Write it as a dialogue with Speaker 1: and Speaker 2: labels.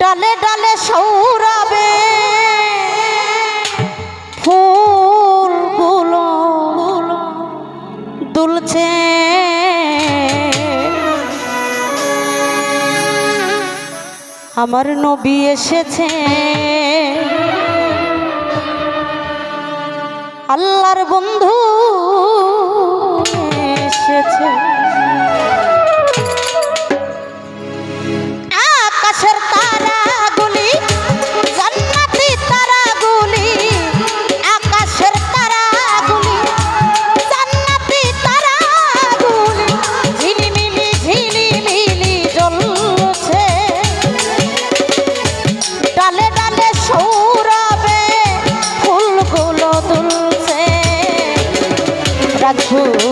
Speaker 1: ডালে ডালে সৌরাবে ফুলগুলো দুলছে। আমার নবী এসেছে। আল্লাহর বন্ধু এসেছে। দুলছে